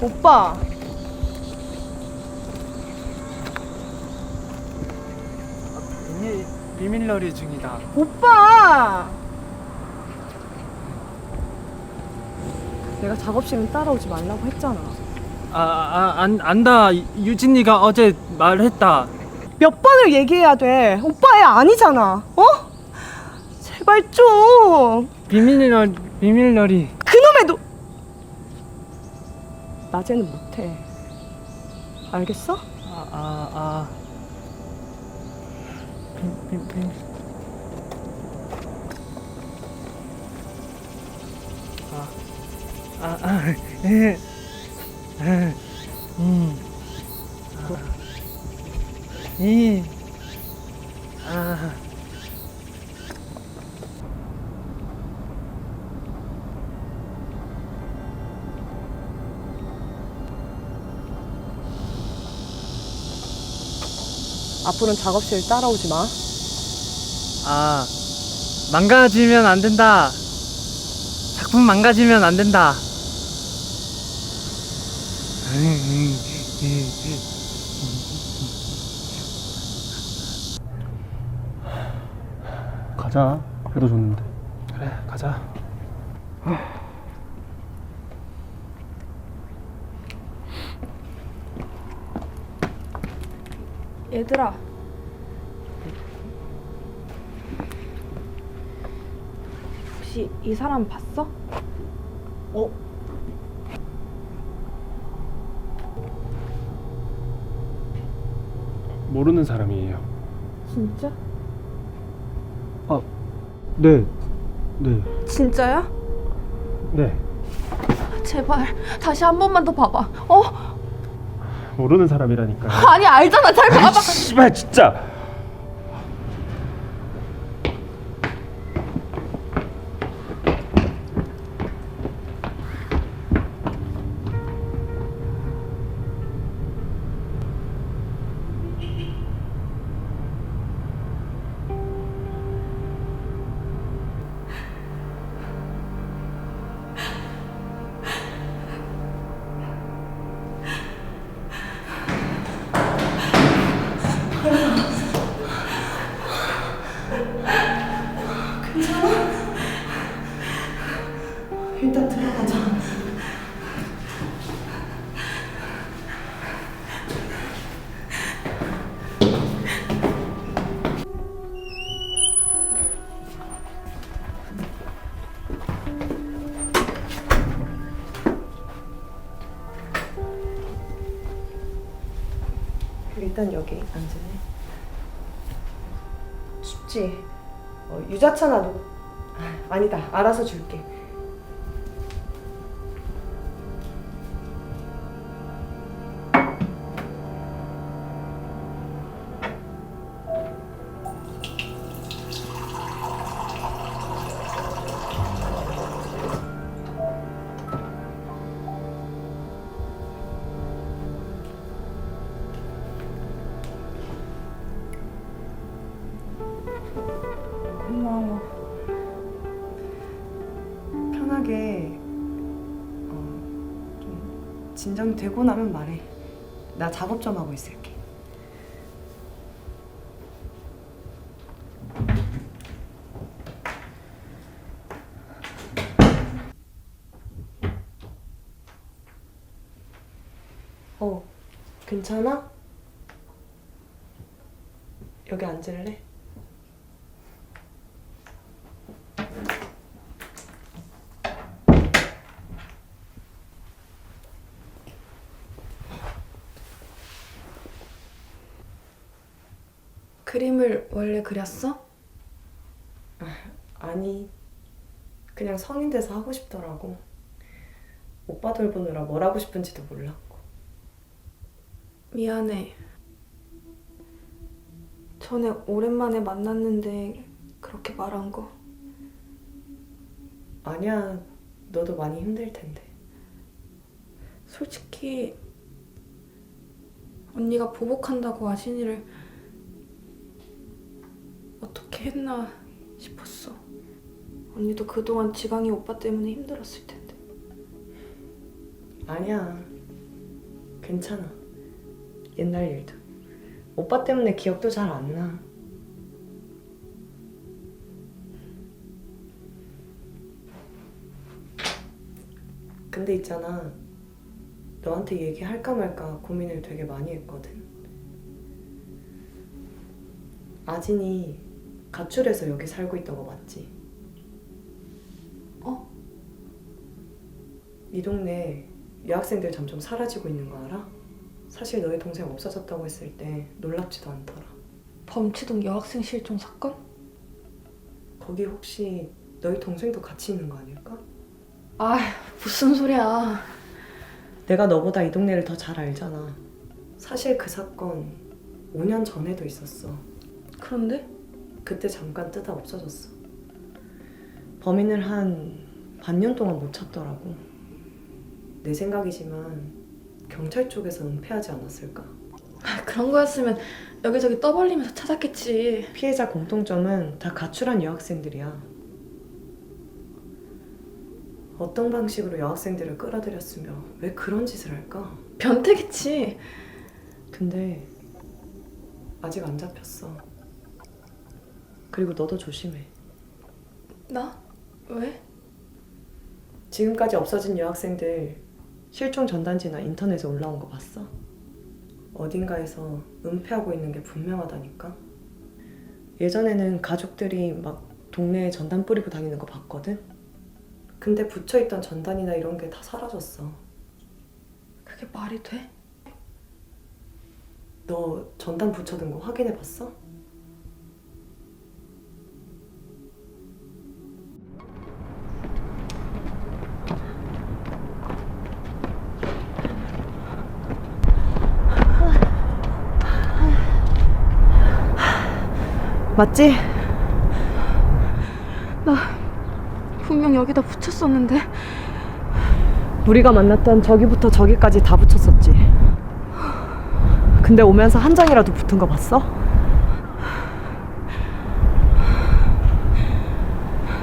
오빠. 비밀 비밀러리 중이다. 오빠. 내가 작업실은 따라오지 말라고 했잖아. 아 안 안다. 유진이가 어제 말했다. 몇 번을 얘기해야 돼. 오빠 애 아니잖아. 어? 제발 좀. 비밀러리 비밀러리. 낮에는 못해. 알겠어? 아 아 아. 비, 비, 비. 아, 아, 아, 에, 에, 음, 아, 이, 앞으로는 작업실 따라오지 마. 아, 망가지면 안 된다. 작품 망가지면 안 된다. 가자. 해도 좋는데. 그래, 가자. 얘들아. 혹시 이 사람 봤어? 어? 모르는 사람이에요. 진짜? 아, 네. 네. 진짜야? 네. 제발 다시 한 번만 더 봐봐. 어? 모르는 사람이라니까요. 아니 알잖아. 잘 봐봐. 씨발 진짜. 일단 여기 앉을래? 춥지? 어, 유자차나 놓... 아, 아니다. 알아서 줄게. 진정되고 나면 말해. 나 작업 좀 하고 있을게. 어, 괜찮아? 여기 앉을래? 그림을 원래 그렸어? 아니 그냥 성인 돼서 하고 싶더라고 오빠 돌보느라 뭘 하고 싶은지도 몰랐고 미안해. 전에 오랜만에 만났는데 그렇게 말한 거. 아니야 너도 많이 힘들 텐데 솔직히 언니가 보복한다고 아신이를 어떻게 했나 싶었어. 언니도 그동안 지강이 오빠 때문에 힘들었을 텐데. 아니야 괜찮아. 옛날 일도. 오빠 때문에 기억도 잘 안 나. 근데 있잖아. 너한테 얘기할까 말까 고민을 되게 많이 했거든. 아진이 가출해서 여기 살고 있던 거 맞지? 어? 이 동네 여학생들 점점 사라지고 있는 거 알아? 사실 너희 동생 없어졌다고 했을 때 놀랍지도 않더라. 범치동 여학생 실종 사건? 거기 혹시 너희 동생도 같이 있는 거 아닐까? 아 무슨 소리야. 내가 너보다 이 동네를 더 잘 알잖아. 사실 그 사건 5년 전에도 있었어. 그런데? 그때 잠깐 뜨다 없어졌어. 범인을 한 반년 동안 못 찾더라고. 내 생각이지만 경찰 쪽에서 은폐하지 않았을까? 아, 그런 거였으면 여기저기 떠벌리면서 찾았겠지. 피해자 공통점은 다 가출한 여학생들이야. 어떤 방식으로 여학생들을 끌어들였으며 왜 그런 짓을 할까? 변태겠지. 근데 아직 안 잡혔어. 그리고 너도 조심해. 나? 왜? 지금까지 없어진 여학생들 실종 전단지나 인터넷에 올라온 거 봤어? 어딘가에서 은폐하고 있는 게 분명하다니까. 예전에는 가족들이 막 동네에 전단 뿌리고 다니는 거 봤거든. 근데 붙여있던 전단이나 이런 게 다 사라졌어. 그게 말이 돼? 너 전단 붙여둔 거 확인해 봤어? 맞지? 분명 여기다 붙였었는데. 우리가 만났던 저기부터 저기까지 다 붙였었지. 근데 오면서 한 장이라도 붙은 거 봤어?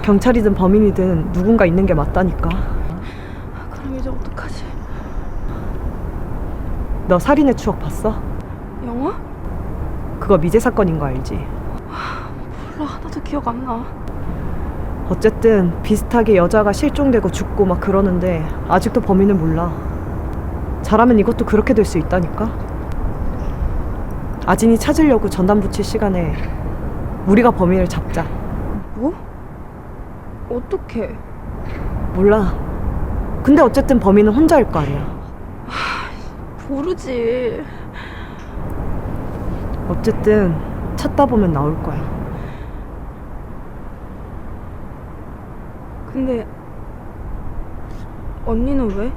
경찰이든 범인이든 누군가 있는 게 맞다니까. 그럼 이제 어떡하지? 너 살인의 추억 봤어? 영화? 그거 미제 사건인 거 알지? 하나도 기억 안 나. 어쨌든 비슷하게 여자가 실종되고 죽고 막 그러는데 아직도 범인을 몰라. 잘하면 이것도 그렇게 될 수 있다니까. 아진이 찾으려고 전담 붙일 시간에 우리가 범인을 잡자. 뭐? 어떻게? 몰라. 근데 어쨌든 범인은 혼자일 거 아니야. 모르지. 어쨌든 찾다 보면 나올 거야. 근데 언니는 왜?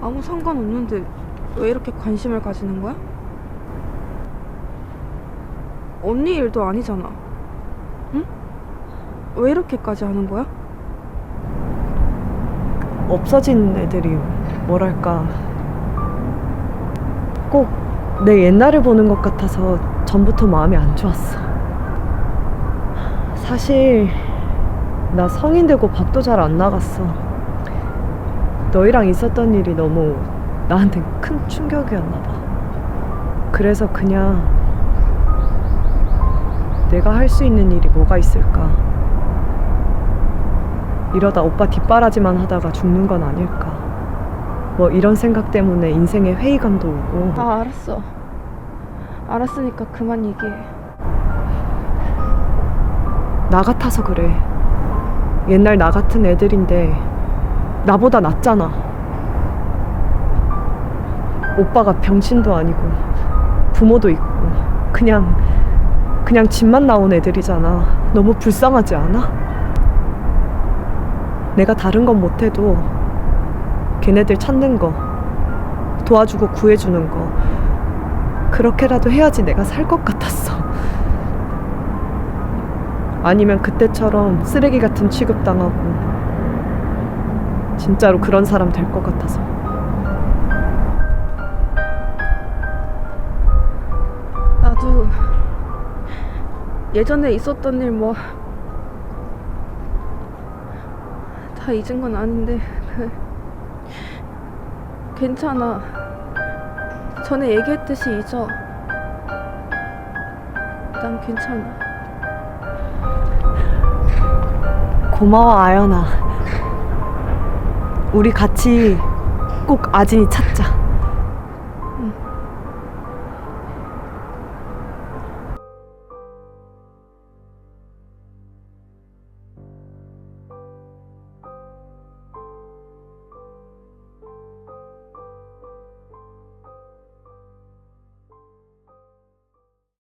아무 상관없는데 왜 이렇게 관심을 가지는 거야? 언니 일도 아니잖아. 응? 왜 이렇게까지 하는 거야? 없어진 애들이 뭐랄까 꼭 내 옛날을 보는 것 같아서 전부터 마음이 안 좋았어. 사실 나 성인 되고 밖도 잘 안 나갔어. 너희랑 있었던 일이 너무 나한테 큰 충격이었나 봐. 그래서 그냥 내가 할 수 있는 일이 뭐가 있을까? 이러다 오빠 뒷바라지만 하다가 죽는 건 아닐까. 뭐 이런 생각 때문에 인생에 회의감도 오고. 아 알았어. 알았으니까 그만 얘기해. 나 같아서 그래. 옛날 나 같은 애들인데 나보다 낫잖아. 오빠가 병신도 아니고 부모도 있고 그냥 그냥 집만 나온 애들이잖아. 너무 불쌍하지 않아? 내가 다른 건 못해도 걔네들 찾는 거 도와주고 구해주는 거 그렇게라도 해야지 내가 살 것 같았어. 아니면 그때처럼 쓰레기 같은 취급당하고 진짜로 그런 사람 될 것 같아서 나도 예전에 있었던 일 뭐 다 잊은 건 아닌데 그 괜찮아. 전에 얘기했듯이 잊어. 난 괜찮아. 고마워 아연아. 우리 같이 꼭 아진이 찾자.